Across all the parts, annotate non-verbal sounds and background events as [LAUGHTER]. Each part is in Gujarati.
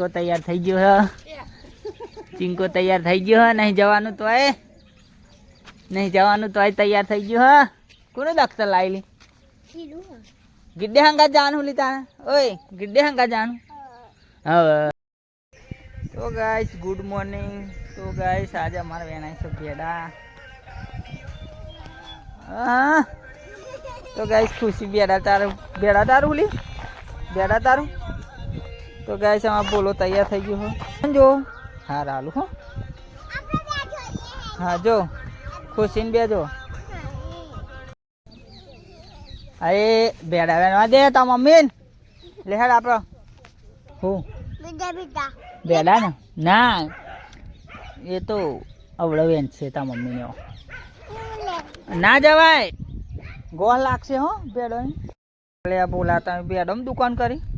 ચિંકો તૈયાર થઈ ગયો હે. ચિંકો તૈયાર થઈ ગયો હે. નહીં જવાનું તો એ. નહીં જવાનું તો તૈયાર થઈ ગયું હે. કોને દખ્તર લાવી ગિડ્ડે હંગા જાણું લી તારે ઓય, ગિડ્ડે હંગા જાણું હવે. તો ગાઈસ, ગુડ મોર્નિંગ. તો ગાઈસ, આજે અમારે વેણાય છે ભેડા હા. તો ગાઈસ, ખુશી બેડા તારું બેડા તારું લી? બેડા તારું? તો ગાય આમાં બોલો તૈયાર થઈ ગયો હો. જો, હા રાલુ હો. હા, જો, ખુશીને બેજો અરે બેડા વેણવા દે તા મમ્મી લે હેડ હું. બેડા ને? ના. એ તો અવળો વેન છે તા મમ્મીને. ના જવાય. ગોળ લાગશે હો બેડો ને બોલા તમે બેડમ દુકાન કરી.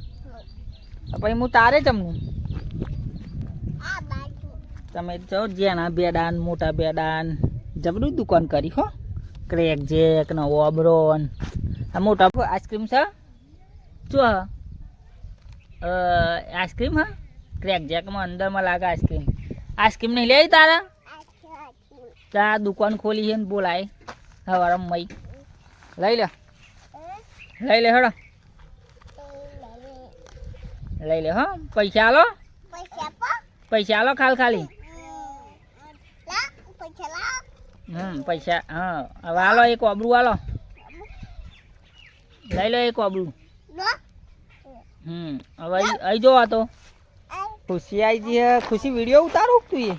પછી હું તારે જમું તમે જો જેના બેડાન મોટા બેડાન. જબરું દુકાન કરી હો. ક્રેક જેક ને ઓબરોન આ મોટા આઈસ્ક્રીમ છે? હ આઈસ્ક્રીમ હા. ક્રેક જેકમાં અંદરમાં લાગે આઈસ્ક્રીમ. આઈસ્ક્રીમ નહીં લેવી તારા? ત્યાં દુકાન ખોલી છે ને બોલાય. હવારમાં મઈ લઈ લે. લઈ લે હેડો. લઈ લે હો. પૈસા આલો. પૈસા આલો ખાલ ખાલી. હમ પૈસા હા. હવે આલો એક ઓબરું આલો. લઈ લો એક ઓબરું હમ હવે અહીં જોવા તો. ખુશી આવી ગઈ ખુશી વીડિયો ઉતારું તું એ?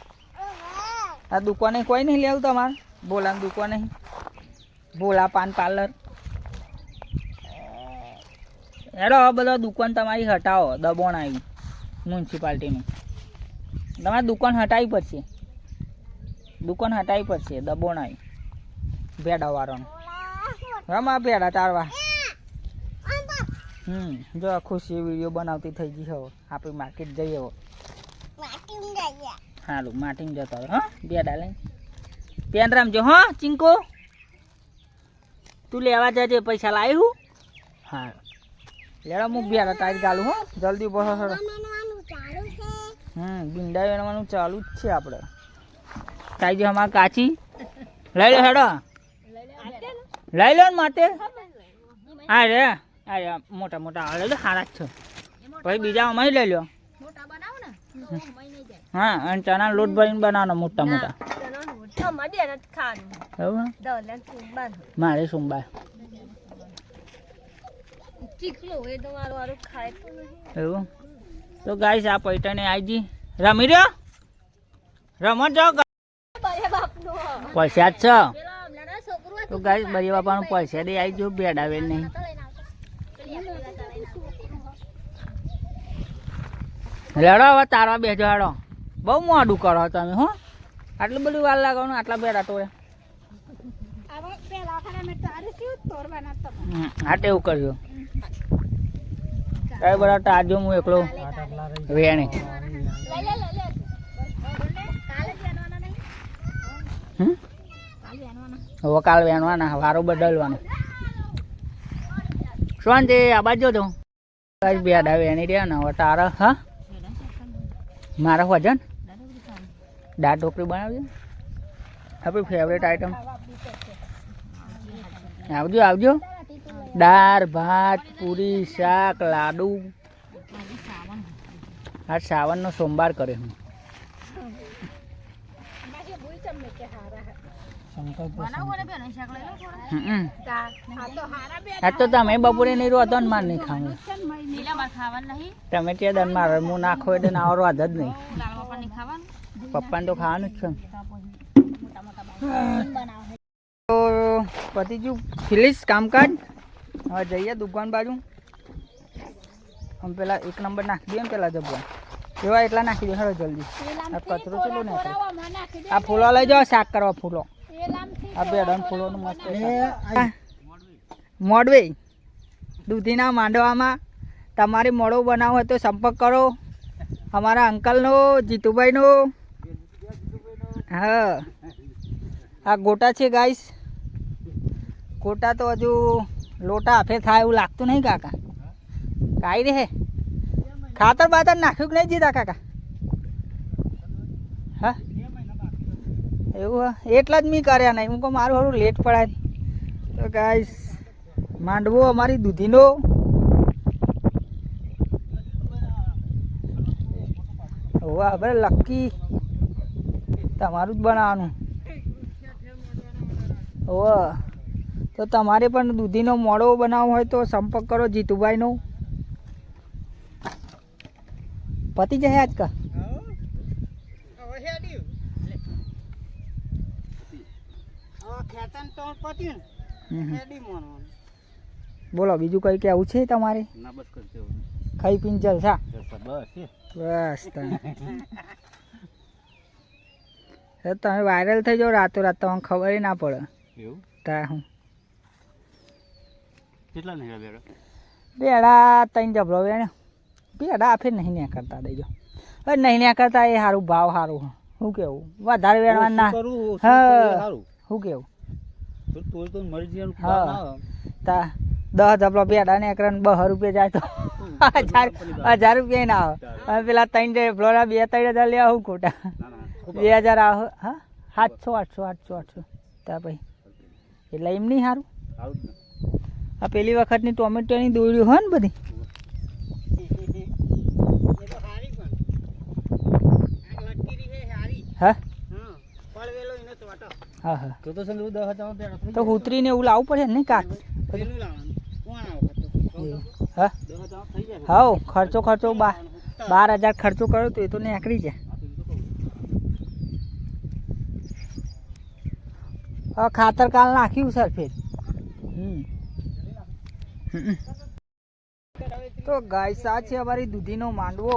આ દુકાને કોઈ નહીં લેવું તમારે? બોલા દુકાને. બોલા પાન પાર્લર. હેડો હવે બધો દુકાન તમારી હટાવો, દબોણ આવી. મ્યુનિસિપાલિટીનું તમારે દુકાન હટાવી પડશે. દુકાન હટાવી પડશે, દબોણ આવી. ભેડાવાળાનું રમા ભેડા તારવા. હમ, જો ખુશી વીડિયો બનાવતી થઈ ગઈ હવે. આપણે માર્કેટ જઈએ હવે. સારું માટીમાં જતો હવે હા. ભેડા લઈને. પેન રામજો હા, ચિંકો. તું લેવા જજે, પૈસા લાવ્યું? હું. હા મુક હું ભેડા ટાઈટ ગાલું હો. જલ્દી બસો સડો હમ બિંડા વેણવાનું ચાલુ જ છે આપણે તાઈ જે અમારે કાચી. લઈ લો હેડો. લઈ લો ને માતે આ રે આ રે મોટા મોટા હાલે તો હારા જ છે. પછી બીજા અમારે લઈ લો હા અને ચણા લોટ ભરીને બનાવવાનો મોટા મોટા. સોમવાર એવું? તો ગાઈસ આ પૈટાને આવી જી. રમી રહ્યો? રમત જાઓ પૈસા જ છે. તો ગાઈસ બરી બાપાનું પૈસા દે આવી જો બેડાવેલ નહીં. લેડો હવે તારવા બેજો હેડો. બહુ મોડું કરો તમે હો. આટલું બધું વાર લાગવાનું આટલા બેડા ટોળે હમ, હા તે એવું કરજો. કઈ બરાબર તાજો હું એકલો. વેણી? હવે કાલ વેણવાના વારો બદલવાનો. શાંતિ આ બાજુ તો કઈ બેડા વેણી રહ્યા ને હવે તારા હા? મારા વજન? દાળ ઢોકળી બનાવજો. આપણી ફેવરેટ આઈટમ આવજો આવજો. દાળ, ભાત, પૂરી, શાક, લાડુ. આ શ્રાવણનો સોમવાર કરે હું. આ તો તમે બપોરે નહીં રોતો ને માર નહીં ખાવું તમે તે દન હું નાખો એટલે નાવો રોજ જ નહીં. પપ્પાને તો ખાવાનું જ છે. ને. તો પતિ ગયું કામકાજ. હવે જઈએ દુકાન બાજુ. આમ પેલા એક નંબર નાખી દઈએ ને પેલા જબ્બા એવા એટલા નાખી દો હવે જલ્દી. આ કચરો ચલો ને આ ફૂલો લઈ જાઓ શાક કરવા ફૂલો. આ બેડન ફૂલોનું મસ્ત. મોડવે દૂધીના માંડવામાં. તમારે મોડો બનાવવો હોય તો સંપર્ક કરો. અમારા અંકલનો જીતુભાઈનો. હા. આ ગોટા છે ગાઈસ ગોટા તો હજુ લોટા હાફે થાય એવું લાગતું નહીં, કાકા. કાંઈ રે ખાતર બાતર નાખ્યું કે નહીં જીતા કાકા? હા? એવું એટલા જ મી કર્યા નહીં. હું કહું, મારું સારું લેટ પડાય. તો ગાઈસ માંડવો અમારી દૂધીનો. વાહ ભાઈ લકી તમારું જ બનાવવાનું. ઓહ. તો તમારે પણ દૂધીનો મોડો બનાવવો હોય તો સંપર્ક કરો જીતુભાઈનો. પતી જાય આજ કા? બોલો બીજું કઈ કેવું છે તમારે? ખાઈ પીને જલસા બસ તમે. [LAUGHS] વાયરલ થઈ જાઓ રાતો રાત તમને ખબર ના પડે. એવું? તા હું. કેટલા નહીં બેડો બેડા ત્રણ જબરો વેણ બેડા ફેર નહીં ન્યા કરતા દેજો. હવે નહીં ન્યા કરતા એ સારું ભાવ સારું શું કેવું? વધારે વેણવા ના. સારું શું કેવું? તો તો મરજી હા. તા દસ જબલો બેડા ને એકરણ બહ રૂપિયા જાય તો હજાર હજાર રૂપિયા ના આવે હવે પેલા ત્રણ ફ્લોરા બે ત્રણ હજાર લેવા હું ખોટા. બે હજાર આવે હા? સાતસો આઠસો આઠસો આઠસો. તા પછી. એટલે એમ નહીં સારું? આ પેલી વખતની ટોમેટોની દોડ્યું હોય ને બધી? હા હા? હા તો ઉતરીને એવું લાવવું પડે ને કાચ? હા? હાઉ ખર્ચો ખર્ચો બાર હજાર ખર્ચો કર્યો તો એ તો નીકળી જાય. હવે ખાતર કાલ નાખ્યું સર ફેર. હમ. હમ. તો ગાય આ છે અમારી દૂધીનો માંડવો.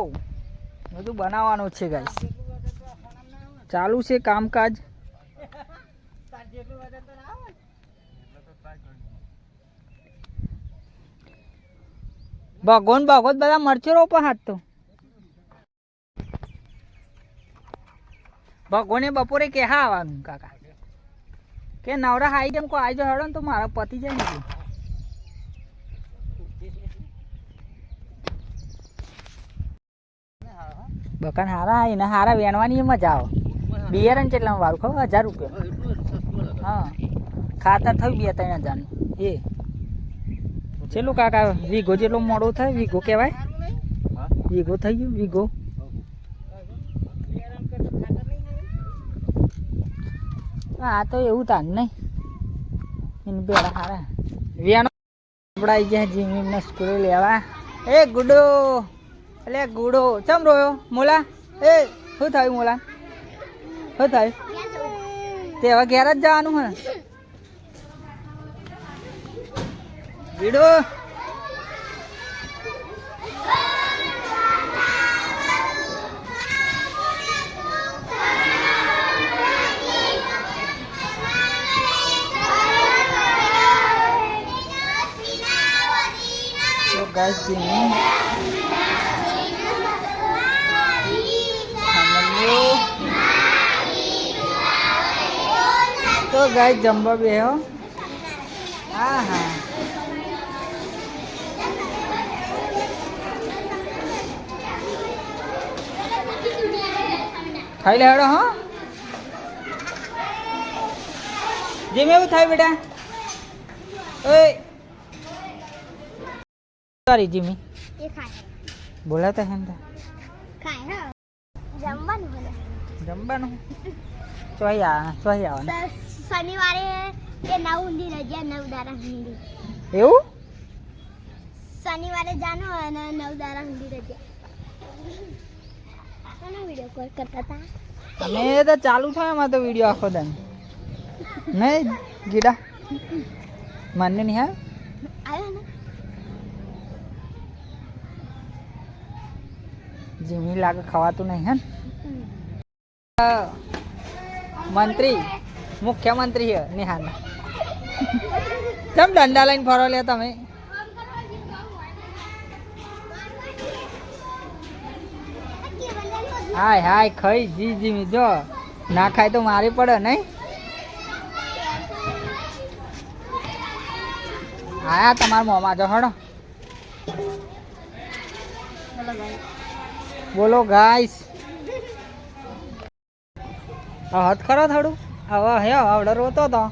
બધું બનાવવાનો છે ગાય. ચાલુ છે કામકાજ. ભગવાન ભગવત બધા મરચો રોપા હાથ તો ભગવાને બપોરે કે હા આવવાનું કાકા? કે નવરા હાઈ જેમ કો આવી હેડો ને તો મારા પતિ જાય ને બકાન હારા આવીને હારા વેણવાની મજા આવે. બિયારણ કેટલા વારું ખબર હજાર રૂપિયા. હા. ખાતર થયું બે ત્રણ હજારનું. એ. છેલ્લું કાકા વીઘો જેટલો મોડો થાય વીઘો કહેવાય. વીઘો થઈ ગયું વીઘો. હા, તો એવું તાન નહીં. એને બેડા હારા. વિયાનો આપણા ગયા જીમીને સ્કૂલે લેવા. એ ગુડો. એટલે ગુડો. ચમ રોયો? મોલા? એ, શું થયું મોલા? શું થયું? તે હવે ઘેર જ જવાનું હે. ગીડો. તો ગાઈસ જીમી સાંભળ્યું? તો ગાઈસ જમવા બેહો હા હા ખાઈ લે હેડો હા જેમ એવું થાય બેટા ઓય સોરી જીમી એ ખાય બોલાતા હે ને ખાય હા જમવાનું બોલે જમવાનું ચોઈ આ ચોઈ આવવાનું સ- શનિવારે એ નવ ઊંધી રજા નવ દારા ઊંધી એવું શનિવારે જાનો અને નવ દારા ઊંધી રજા કોનો વીડિયો કોલ કરતા હતા અમે તો ચાલુ થાય એમાં તો વીડિયો આખો દાન નહીં ગીડા માન્ય નહીં હા આવ્યો ને જીમી લાગે, ખવાતું નહીં હે મંત્રી, મુખ્યમંત્રી હે નિહાન કેમ દંડા લઈને ફરો લે તમે? હાય હાય, ખાઈ, જી જીમી જો, ના ખાય તો મારી પડે, નહીં? આયા તમારા મોંમાં જો હડો બોલો ગાઈસ હાથ ખરો થોડું? હવે હે આવડે રોતો તો.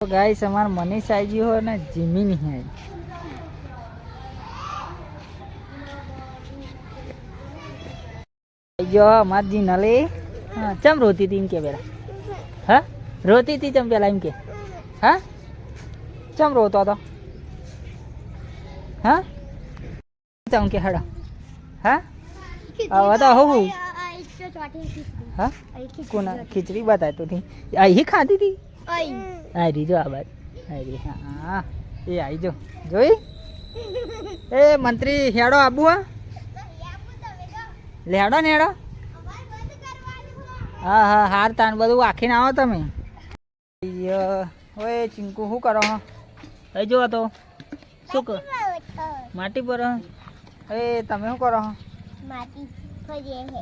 ગાઈસ અમાર મનીષ આઈજી હોય ને જીમી નહીં આવી જો અમાર જી નલે. ચમ રોતી હતી એમ કે પેલા? હા? રોતી હતી ચમ પેલા એમ કે? હા? ચમ રોતો હતો હા? ચમ કે હડા. હા? હવે તો હું? હા કોના ખીચડી બતાય તો થી અહીં ખાધી હતી આરી જો આ બાદ આરી હા એ આવી જો. જોઈ? એ મંત્રી હેડો આબુ હા. લેડો ને હેડો. હા હા હાર તાન બધું આખીને આવો તમે. ઓય ચિંકુ શું કરો હો? જો તો. શું કરો માટી પર એ તમે શું કરો માટી ફરીએ હે.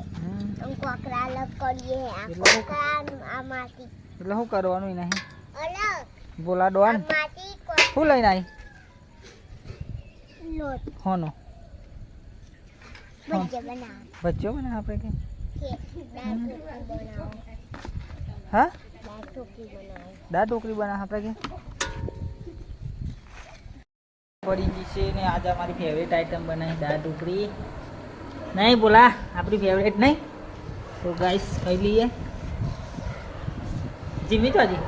આમ કોકરા અલગ કરીએ હે. આ કોકરા આ માટી. એટલે શું કરવાનું નહીં? અલગ. બોલા ડોન માટી શું લઈને આવી લોટ. હોનો. ભજીયા બનાવો. આપણે કે? કે દાળ ઢોકળી બનાવો. હા? દાળ ઢોકળી બનાવો આપણે કે? પડી ગઈ ને આજે અમારી ફેવરેટ આઈટમ બનાવી દાળ ઢોકળી. નહીં બોલા, આપણી ફેવરેટ નહીં. તો ગાઈસ ખાઈ લઈએ. જીમી તો હજી.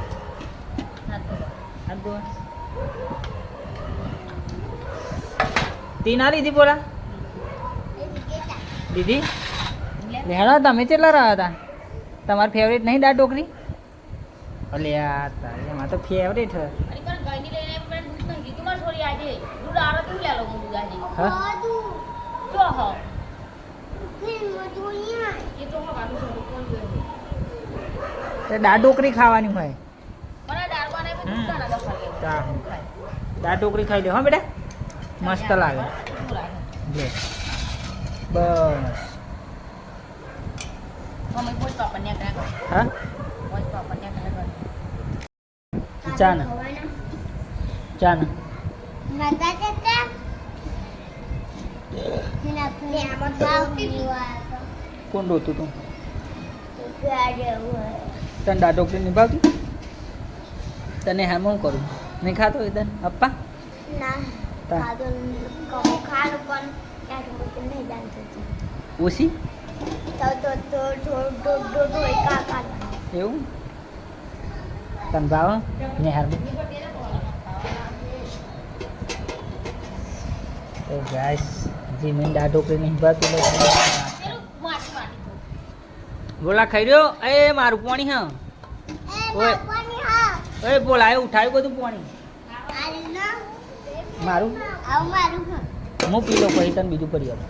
તી ના લીધી બોલા? દીદી લેણો તમે કેટલા રહ્યા હતા? તમારી ફેવરેટ નહીં દાળ ઢોકળી? અલે આ તારે, એમાં તો ફેવરેટ હે હા બધું ક્રીમ બધું અહીંયા તે દાળ ઢોકળી ખાવાની હોય. દાળ ઢોકળી ખાઈ લે. હો બેટા. મસ્ત લાગે. લે. બસ. હા? ચા ના કોણ રોતું તું તને દાળ ઢોકળી નિભાવતી તને હામ કરું? નહીં ખાતો હોય તને? અપ્પા? ઓછી એવું? તને ભાવ? ને હાર તો ગાઈસ. જીમીન દાઢો કરીને નહીં ભાવતી બોલા ખાઈ રહ્યો એ મારું પાણી હા. ઓય. એ બોલા એ ઉઠાવ્યું બધું પાણી. મારું? આવ મારું હા. હું પી લઉં પછી તને બીજું કરી આપું.